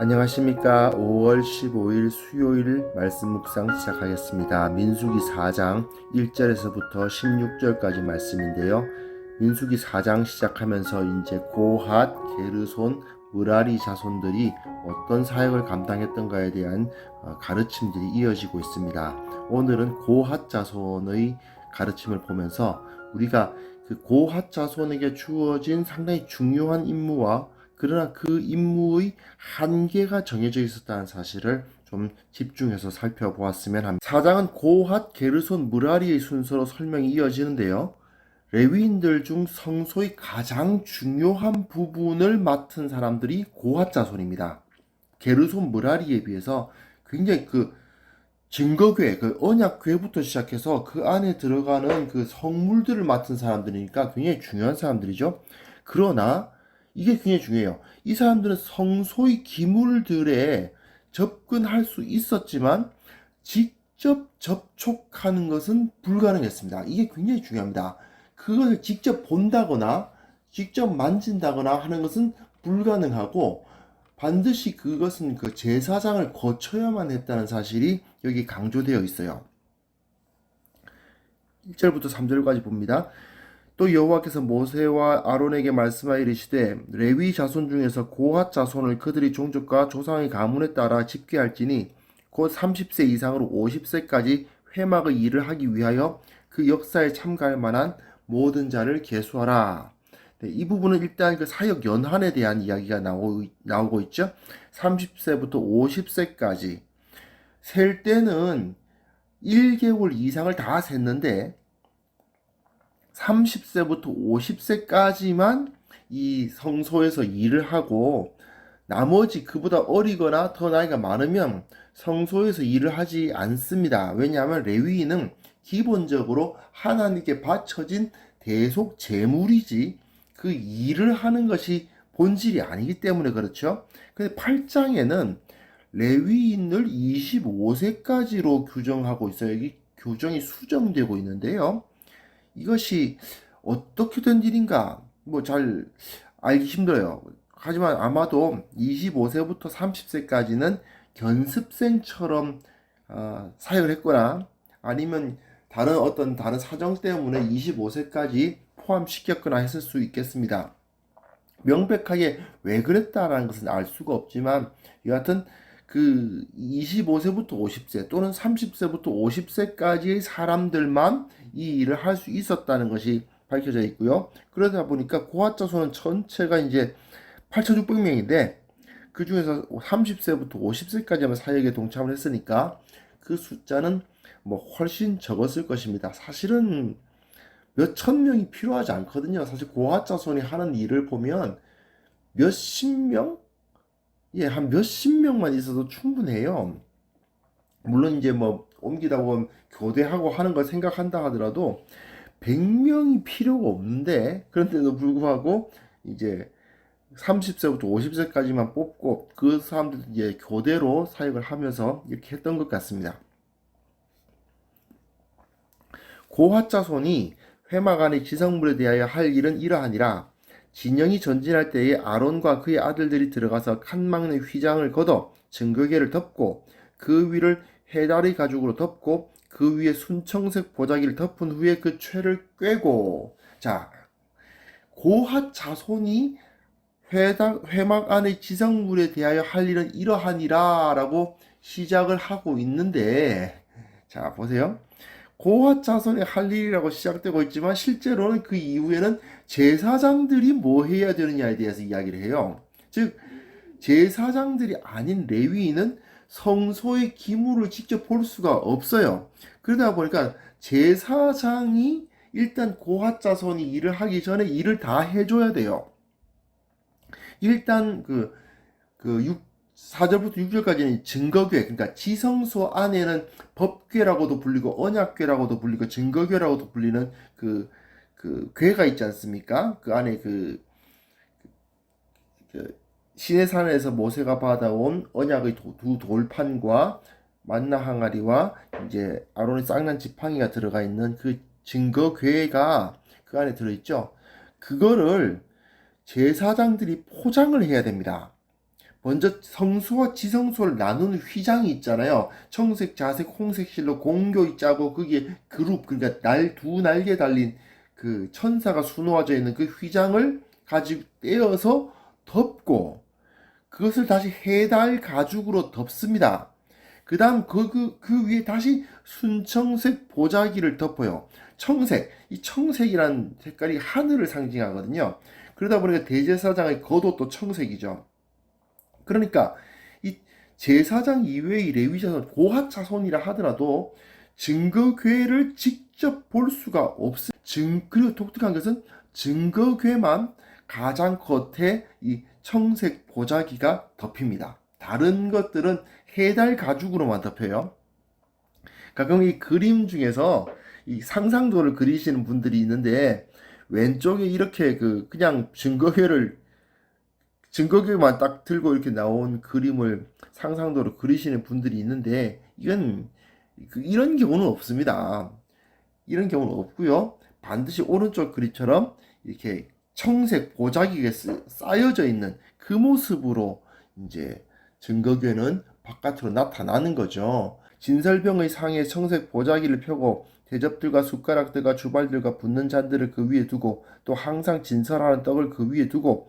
안녕하십니까. 5월 15일 수요일 말씀 묵상 시작하겠습니다. 민수기 4장 1절에서부터 16절까지 말씀인데요. 민수기 4장 시작하면서 이제 고핫, 게르손, 무라리 자손들이 어떤 사역을 감당했던가에 대한 어, 가르침들이 이어지고 있습니다. 오늘은 고핫 자손의 가르침을 보면서 우리가 그 고핫 자손에게 주어진 상당히 중요한 임무와 그러나 그 임무의 한계가 정해져 있었다는 사실을 좀 집중해서 살펴보았으면 합니다. 사장은 고핫, 게르손, 무라리의 순서로 설명이 이어지는데요. 레위인들 중 성소의 가장 중요한 부분을 맡은 사람들이 고핫 자손입니다. 게르손, 무라리에 비해서 굉장히 그 증거궤, 그 언약궤부터 시작해서 그 안에 들어가는 그 성물들을 맡은 사람들이니까 굉장히 중요한 사람들이죠. 그러나 이게 굉장히 중요해요. 이 사람들은 성소의 기물들에 접근할 수 있었지만 직접 접촉하는 것은 불가능했습니다. 이게 굉장히 중요합니다. 그것을 직접 본다거나 직접 만진다거나 하는 것은 불가능하고 반드시 그것은 그 제사장을 거쳐야만 했다는 사실이 여기 강조되어 있어요. 1절부터 3절까지 봅니다. 또 여호와께서 모세와 아론에게 말씀하여 이르시되 레위 자손 중에서 고핫 자손을 그들이 종족과 조상의 가문에 따라 집계할지니 곧 30세 이상으로 50세까지 회막의 일을 하기 위하여 그 역사에 참가할 만한 모든 자를 계수하라. 네, 이 부분은 일단 그 사역 연한에 대한 이야기가 나오, 나오고 있죠. 30세부터 50세까지 셀 때는 1개월 이상을 다 셌는데 30세부터 50세까지만 이 성소에서 일을 하고 나머지 그보다 어리거나 더 나이가 많으면 성소에서 일을 하지 않습니다. 왜냐하면 레위인은 기본적으로 하나님께 바쳐진 대속 제물이지 그 일을 하는 것이 본질이 아니기 때문에 그렇죠. 근데 8장에는 레위인을 25세까지로 규정하고 있어요. 이 규정이 수정되고 있는데요. 이것이 어떻게 된 일인가 뭐 잘 알기 힘들어요. 하지만 아마도 25세부터 30세까지는 견습생처럼 어, 사역을 했거나 아니면 다른 어떤 다른 사정 때문에 25세까지 포함시켰거나 했을 수 있겠습니다. 명백하게 왜 그랬다라는 것은 알 수가 없지만 여하튼 그 25세부터 50세 또는 30세부터 50세까지의 사람들만 이 일을 할 수 있었다는 것이 밝혀져 있고요. 그러다 보니까 고아자손은 전체가 이제 8,600명인데 그 중에서 30세부터 50세까지만 사역에 동참을 했으니까 그 숫자는 뭐 훨씬 적었을 것입니다. 사실은 몇 천 명이 필요하지 않거든요. 사실 고아자손이 하는 일을 보면 몇십 명? 예, 한 몇십 명만 있어도 충분해요. 물론 이제 뭐 옮기다 보면 교대하고 하는 걸 생각한다 하더라도 100명이 필요가 없는데 그런데도 불구하고 이제 30세부터 50세까지만 뽑고 그 사람들 이제 교대로 사역을 하면서 이렇게 했던 것 같습니다. 고화자손이 회막 안의 지성물에 대하여 할 일은 이러하니라. 진영이 전진할 때에 아론과 그의 아들들이 들어가서 칸막내 휘장을 걷어 증거계를 덮고 그 위를 해다리 가죽으로 덮고 그 위에 순청색 보자기를 덮은 후에 그 최를 꿰고. 자 고핫 자손이 회당, 회막 안의 지성물에 대하여 할 일은 이러하니라 라고 시작을 하고 있는데 자 보세요 고핫 자손의 할 일이라고 시작되고 있지만 실제로는 그 이후에는 제사장들이 뭐 해야 되느냐에 대해서 이야기를 해요 즉 제사장들이 아닌 레위인은 성소의 기물을 직접 볼 수가 없어요. 그러다 보니까 제사장이 일단 고핫 자손이 일을 하기 전에 일을 다 해줘야 돼요. 일단 그, 그 6, 4절부터 6절까지는 증거궤, 그러니까 지성소 안에는 법궤라고도 불리고 언약궤라고도 불리고 증거궤라고도 불리는 그, 그 궤가 있지 않습니까? 그 안에 그, 그 시내산에서 모세가 받아온 언약의 두 돌판과 만나 항아리와 이제 아론의 쌍난 지팡이가 들어가 있는 그 증거 궤가 그 안에 들어있죠. 그거를 제사장들이 포장을 해야 됩니다. 먼저 성수와 지성소를 나누는 휘장이 있잖아요. 청색, 자색, 홍색 실로 공교이 짜고 거기에 그룹 그러니까 날 두 날개 달린 그 천사가 수놓아져 있는 그 휘장을 가지고 떼어서 덮고 그것을 다시 해달 가죽으로 덮습니다. 그 다음 그, 그, 그 위에 다시 순청색 보자기를 덮어요. 청색, 이 청색이란 색깔이 하늘을 상징하거든요. 그러다 보니까 대제사장의 겉옷도 청색이죠. 그러니까 이 제사장 이외의 레위자손 고하 자손이라 하더라도 증거궤를 직접 볼 수가 없어. 증 그리고 독특한 것은 증거궤만 가장 겉에 이 청색 보자기가 덮입니다. 다른 것들은 해달 가죽으로만 덮여요. 가끔 이 그림 중에서 이 상상도를 그리시는 분들이 있는데 왼쪽에 이렇게 그 그냥 증거궤를 증거궤만 딱 들고 이렇게 나온 그림을 상상도로 그리시는 분들이 있는데 이건 그 이런 경우는 없습니다. 이런 경우는 없고요. 반드시 오른쪽 그림처럼 이렇게 청색 보자기가 쓰- 쌓여져 있는 그 모습으로 이제 증거궤는 바깥으로 나타나는 거죠. 진설병의 상에 청색 보자기를 펴고 대접들과 숟가락들과 주발들과 붓는 잔들을 그 위에 두고 또 항상 진설하는 떡을 그 위에 두고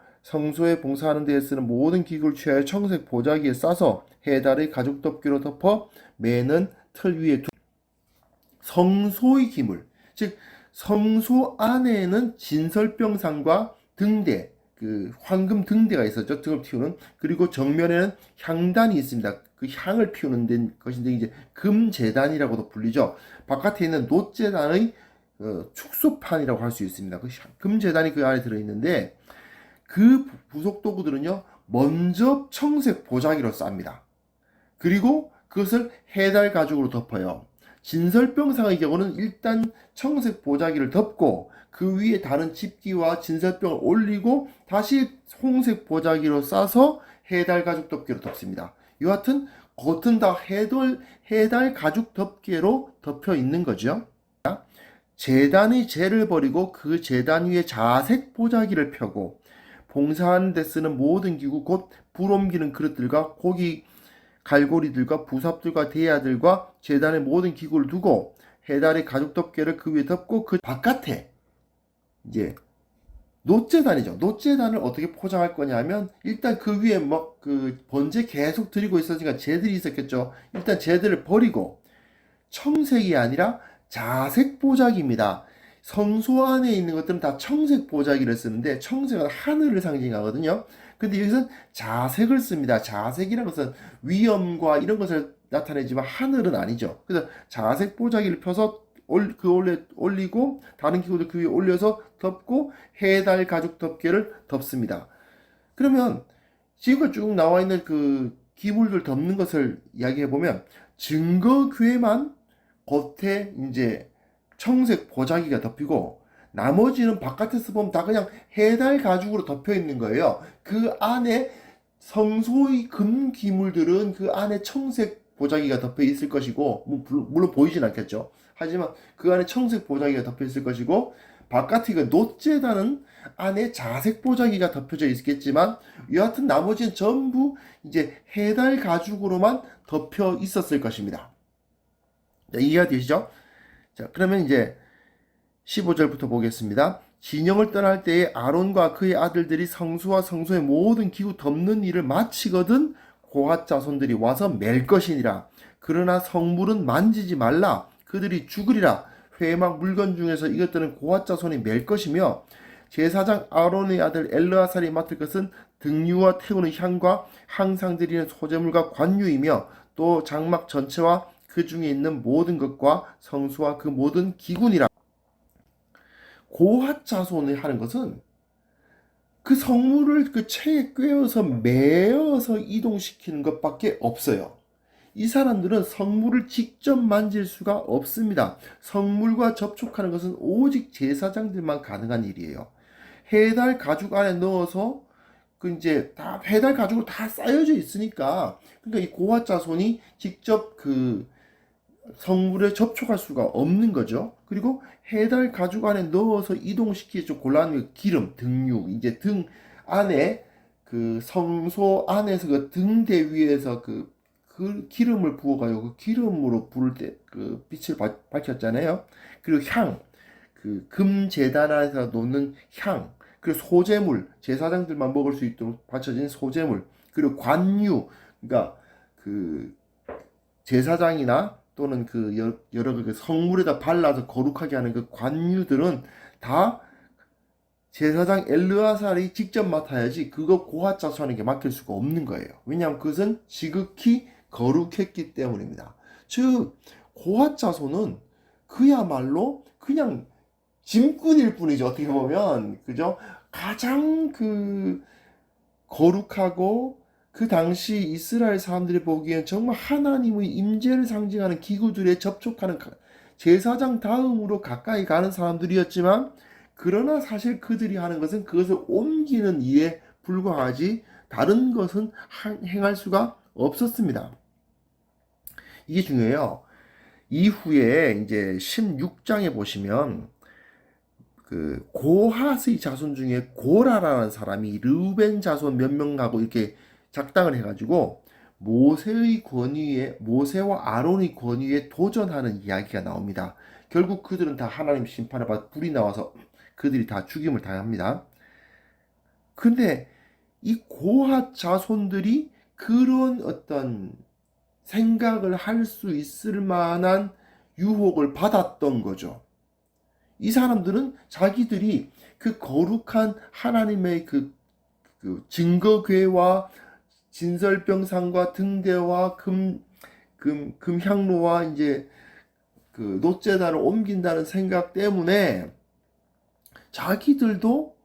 성소에 봉사하는 데에 쓰는 모든 기구를 취하여 청색 보자기에 싸서 해다리 가죽 덮개로 덮어 매는 틀 위에 두 성소의 기물 즉 성소 안에는 진설병상과 등대 그 황금 등대가 있었죠. 등을 틔우는. 그리고 정면에는 향단이 있습니다. 그 향을 피우는 데 것인데 이제 금재단이라고도 불리죠. 바깥에 있는 노재단의 어, 축소판이라고 할 수 있습니다. 그 향- 금재단이 그 안에 들어 있는데 그 부- 부속 도구들은요 먼저 청색 보자기로 쌉니다 그리고 그것을 해달 가죽으로 덮어요 진설병상의 경우는 일단 청색 보자기를 덮고 그 위에 다른 집기와 진설병을 올리고 다시 홍색 보자기로 싸서 해달 가죽 덮개로 덮습니다. 여하튼 겉은 다 해달, 해달 가죽 덮개로 덮여 있는 거죠. 재단의 재를 버리고 그 재단 위에 자색 보자기를 펴고 봉사하는 데 쓰는 모든 기구 곧 불 옮기는 그릇들과 고기 갈고리들과 부삽들과 대야들과 재단의 모든 기구를 두고 해달의 가죽 덮개를 그 위에 덮고 그 바깥에 이제 노재단이죠. 노재단을 어떻게 포장할 거냐면 일단 그 위에 뭐그 번제 계속 드리고 있었으니까 재들이 있었겠죠. 일단 재들을 버리고 청색이 아니라 자색 보자기입니다. 성소 안에 있는 것들은 다 청색 보자기를 쓰는데 청색은 하늘을 상징하거든요. 근데 여기서는 자색을 씁니다. 자색이라는 것은 위험과 이런 것을 나타내지만 하늘은 아니죠. 그래서 자색 보자기를 펴서 올, 그 올려, 올리고 다른 기구들 그 위에 올려서 덮고 해달 가죽 덮개를 덮습니다. 그러면 지금까지 쭉 나와 있는 그 기물들 덮는 것을 이야기해 보면 증거궤만 겉에 이제 청색 보자기가 덮이고 나머지는 바깥에서 보면 다 그냥 해달 가죽으로 덮여 있는 거예요. 그 안에 성소의 금 기물들은 그 안에 청색 보자기가 덮여 있을 것이고 뭐 물- 물론 보이진 않겠죠. 하지만 그 안에 청색 보자기가 덮여 있을 것이고 바깥에 그 노재단은 안에 자색 보자기가 덮여져 있겠지만 여하튼 나머지는 전부 이제 해달 가죽으로만 덮여 있었을 것입니다. 자, 이해가 되시죠? 자, 그러면 이제 15절부터 보겠습니다. 진영을 떠날 때에 아론과 그의 아들들이 성수와 성소의 모든 기구 덮는 일을 마치거든 고핫 자손들이 와서 맬 것이니라. 그러나 성물은 만지지 말라. 그들이 죽으리라. 회막 물건 중에서 이것들은 고핫 자손이 맬 것이며 제사장 아론의 아들 엘르아살이 맡을 것은 등유와 태우는 향과 항상 드리는 소재물과 관유이며 또 장막 전체와 그 중에 있는 모든 것과 성수와 그 모든 기군이라. 고핫 자손이 하는 것은 그 성물을 그 체에 꿰어서 매어서 이동시키는 것밖에 없어요. 이 사람들은 성물을 직접 만질 수가 없습니다. 성물과 접촉하는 것은 오직 제사장들만 가능한 일이에요. 해달 가죽 안에 넣어서 그 이제 다 해달 가죽으로 다 쌓여져 있으니까 그러니까 이 고아 자손이 직접 그 성물에 접촉할 수가 없는 거죠. 그리고 해달 가죽 안에 넣어서 이동시키기 좀 곤란한 기름, 등육, 이제 등 안에 그 성소 안에서 그 등대 위에서 그, 그 기름을 부어가지고 그 기름으로 불을 때그 빛을 바- 밝혔잖아요. 그리고 향, 그 금 재단 안에서 놓는 향, 그리고 소재물, 제사장들만 먹을 수 있도록 받쳐진 소재물, 그리고 관유, 그러니까 그 제사장이나 또는 그 여- 여러 그 성물에다 발라서 거룩하게 하는 그 관유들은 다 제사장 엘르아살이 직접 맡아야지 그거 자손에게 맡길 수가 없는 거예요. 왜냐하면 그것은 지극히 거룩했기 때문입니다. 즉 고핫 자손은 그야말로 그냥 짐꾼일 뿐이죠. 어떻게 보면 그죠? 가장 그 거룩하고 그 당시 이스라엘 사람들이 보기엔 정말 하나님의 임재를 상징하는 기구들에 접촉하는 가- 제사장 다음으로 가까이 가는 사람들이었지만 그러나 사실 그들이 하는 것은 그것을 옮기는 일에 불과하지 다른 것은 하- 행할 수가 없었습니다. 이게 중요해요. 이후에 이제 16장에 보시면 그 고핫의 자손 중에 고라라는 사람이 르우벤 자손 몇 명하고 이렇게 작당을 해가지고 모세의 권위에 모세와 아론의 권위에 도전하는 이야기가 나옵니다. 결국 그들은 다 하나님 심판을 받아 불이 나와서 그들이 다 죽임을 당합니다. 근데 이 고핫 자손들이 그런 어떤 생각을 할 수 있을 만한 유혹을 받았던 거죠. 이 사람들은 자기들이 그 거룩한 하나님의 그, 그 증거궤와 진설병상과 등대와 금, 금, 금향로와 이제 그 노제단을 옮긴다는 생각 때문에 자기들도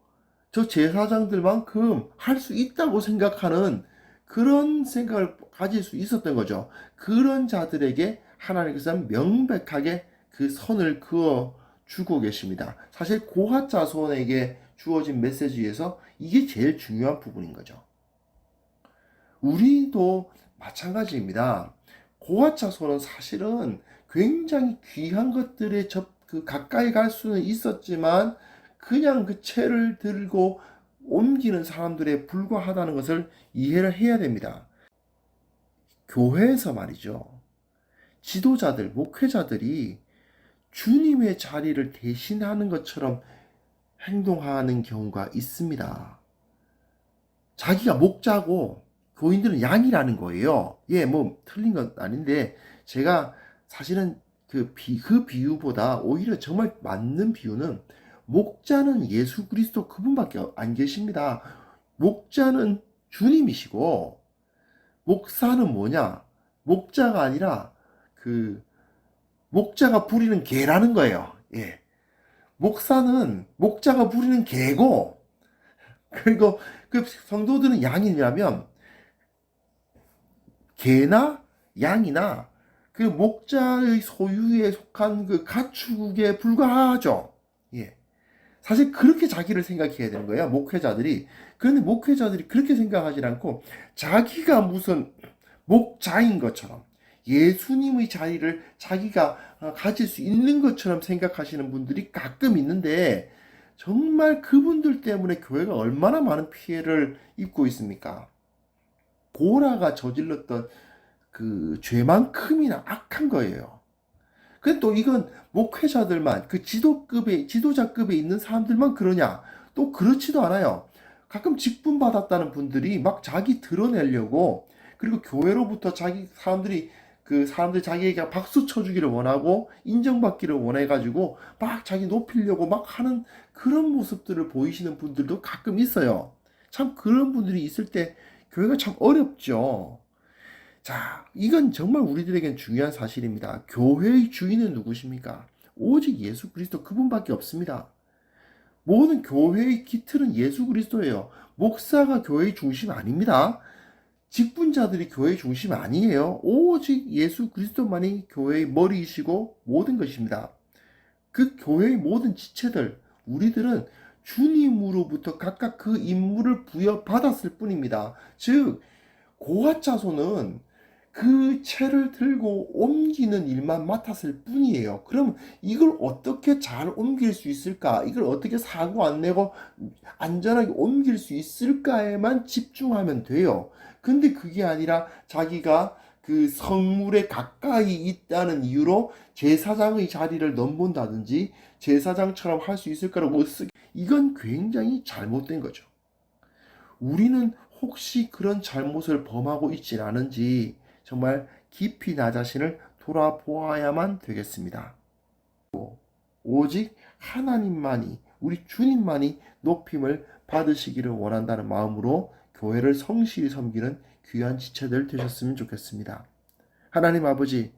저 제사장들만큼 할 수 있다고 생각하는 그런 생각을 가질 수 있었던 거죠. 그런 자들에게 하나님께서 명백하게 그 선을 그어 주고 계십니다. 사실 고핫 자손에게 주어진 메시지에서 이게 제일 중요한 부분인 거죠. 우리도 마찬가지입니다. 자손은 사실은 굉장히 귀한 것들에 접, 그 가까이 갈 수는 있었지만 그냥 그 채를 들고 옮기는 사람들에 불과하다는 것을 이해를 해야 됩니다. 교회에서 말이죠. 지도자들, 목회자들이 주님의 자리를 대신하는 것처럼 행동하는 경우가 있습니다. 자기가 목자고 교인들은 양이라는 거예요. 예, 뭐 틀린 건 아닌데 제가 사실은 그, 비, 그 비유보다 오히려 정말 맞는 비유는 목자는 예수 그리스도 그분밖에 안 계십니다. 목자는 주님이시고 목사는 뭐냐? 목자가 아니라 그 목자가 부리는 개라는 거예요. 예. 목사는 목자가 부리는 개고 그리고 그 성도들은 양이냐면 개나 양이나 그 목자의 소유에 속한 그 가축에 불과하죠. 예. 사실 그렇게 자기를 생각해야 되는 거예요. 목회자들이. 그런데 목회자들이 그렇게 생각하지 않고 자기가 무슨 목자인 것처럼 예수님의 자리를 자기가 어, 가질 수 있는 것처럼 생각하시는 분들이 가끔 있는데 정말 그분들 때문에 교회가 얼마나 많은 피해를 입고 있습니까? 고라가 저질렀던 그 죄만큼이나 악한 거예요. 근데 또 이건 목회자들만 그 지도급에 지도자급에 있는 사람들만 그러냐? 또 그렇지도 않아요. 가끔 직분 받았다는 분들이 막 자기 드러내려고 그리고 교회로부터 자기 사람들이 그 사람들 자기에게 박수 쳐주기를 원하고 인정받기를 원해가지고 막 자기 높이려고 막 하는 그런 모습들을 보이시는 분들도 가끔 있어요. 참 그런 분들이 있을 때 교회가 참 어렵죠. 자, 이건 정말 우리들에겐 중요한 사실입니다. 교회의 주인은 누구십니까? 오직 예수 그리스도 그분밖에 없습니다. 모든 교회의 기틀은 예수 그리스도예요. 목사가 교회의 중심 아닙니다. 직분자들이 교회의 중심 아니에요. 오직 예수 그리스도만이 교회의 머리이시고 모든 것입니다. 그 교회의 모든 지체들, 우리들은 주님으로부터 각각 그 임무를 부여받았을 뿐입니다. 즉, 고아자손은 그 채를 들고 옮기는 일만 맡았을 뿐이에요. 그럼 이걸 어떻게 잘 옮길 수 있을까? 이걸 어떻게 사고 안 내고 안전하게 옮길 수 있을까에만 집중하면 돼요. 근데 그게 아니라 자기가 그 성물에 가까이 있다는 이유로 제사장의 자리를 넘본다든지 제사장처럼 할 수 있을까라고 쓰 이건 굉장히 잘못된 거죠. 우리는 혹시 그런 잘못을 범하고 있진 않은지 정말 깊이 나 자신을 돌아보아야만 되겠습니다. 오직 하나님만이 우리 주님만이 높임을 받으시기를 원한다는 마음으로 교회를 성실히 섬기는 귀한 지체들 되셨으면 좋겠습니다. 하나님 아버지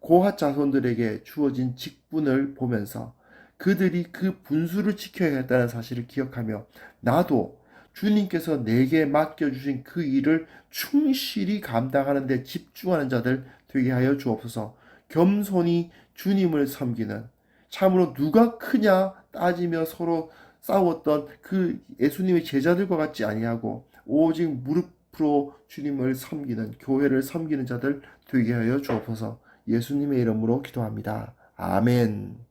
고핫 자손들에게 주어진 직분을 보면서 그들이 그 분수를 지켜야 했다는 사실을 기억하며 나도 주님께서 내게 맡겨주신 그 일을 충실히 감당하는 데 집중하는 자들 되게 하여 주옵소서 겸손히 주님을 섬기는 참으로 누가 크냐 따지며 서로 싸웠던 그 예수님의 제자들과 같지 아니하고 오직 무릎으로 주님을 섬기는 교회를 섬기는 자들 되게 하여 주옵소서 예수님의 이름으로 기도합니다. 아멘.